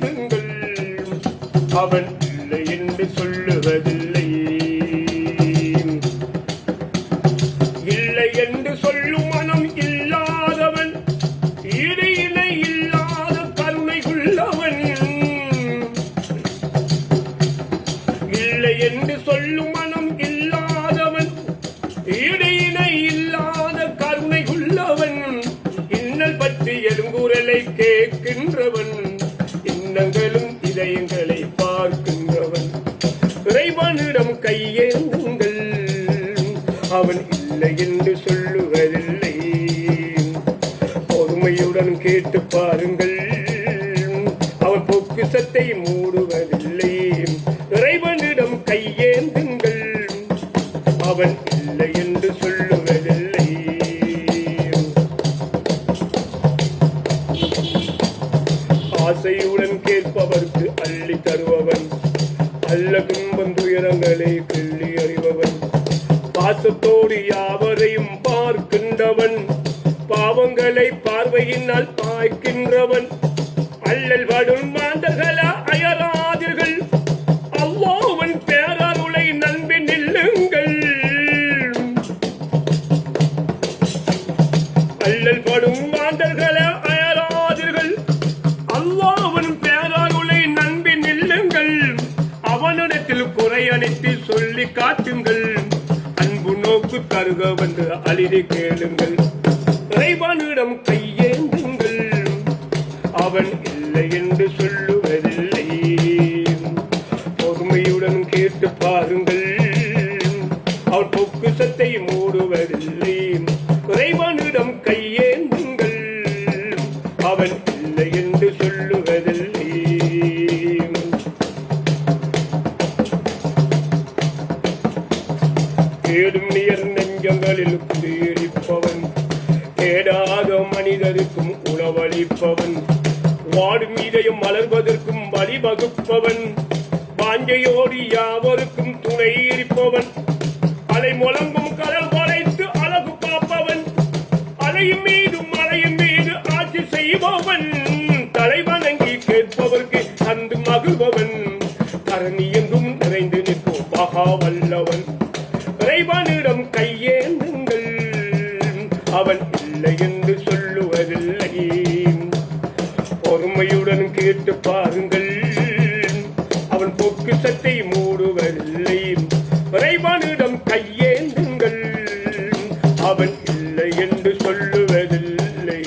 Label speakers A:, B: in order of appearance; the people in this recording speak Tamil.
A: கையேந்துங்கள் அவன் இல்லை என்று சொல்லுவதில்லை. இல்லை என்று சொல்லும் மனம் இல்லாதவன் ஈடு இணை இல்லாத கருணை உள்ளவன். இல்லை என்று சொல்லும் மனம் இல்லாதவன் ஈடு இணை இல்லாத கருணை உள்ளவன். இன்னல் பற்றி எழுங்குரலை கேட்கின்றவன். இன்னங்களும் இதயங்களை பார்க்கின்றவன். இறைவனிடம் கையேந்துங்கள். அவன் இல்லை என்று சொல்லுவதில்லை. பொறுமையுடன் கேட்டு பாருங்கள். அவன் பொக்குசத்தை மூடுவ தருபவன். அல்ல துன்பம் துயரங்களை கிள்ளி அறிபவன். பாசத்தோடு யாவரையும் பார்க்கின்றவன். பாவங்களை பார்வையினால் பாய்க்கின்றவன். அல்லல் வடும் மாந்தர்களா அயராதீர்கள். அவ்வாவன் பேரருளை நம்பி நில்லுங்கள். அல்லல் படும் மாந்தர்கள் அன்பு நோக்கு தருக வந்து அழிதை கேளுங்கள். இறைவனிடம் கையேந்துங்கள். அவன் இல்லை என்று சொல்லுவதில்லை. பொறுமையுடன் கேட்டு பாருங்கள். அவர் பொக்குசத்தை மூடுவதில்லை. இறைவனிடம் கையேந்துங்கள். அவன் இல்லை என்று சொல்லுவதில்லை தேடும் நீர் நெஞ்சங்களில் குடியிருப்பவன் தேடாத மனிதருக்கும் உணவளிப்பவன். வாடும் இதயம் மலர்வதற்கும் வழிவகுப்பவன். வாஞ்சையோடு யாவருக்கும் துணை இருப்பவன். அலை முழங்கும் கடல் வளைத்து அழகு பார்ப்பவன் அலையும் மீதும் மலையும் மீது ஆட்சி செய்பவன். தலைவணங்கி கேட்பவர்க்கு தந்து மகிழ்பவன். கரணி எங்கும் நிறைந்து நிற்கும் மகாவல் பொறுமையுடன் கேட்டு பாருங்கள். அவன் பொக்குசத்தை மூடுவதில்லை. இறைவனிடம் கையேந்துங்கள். அவன் இல்லை என்று சொல்லுவதில்லை.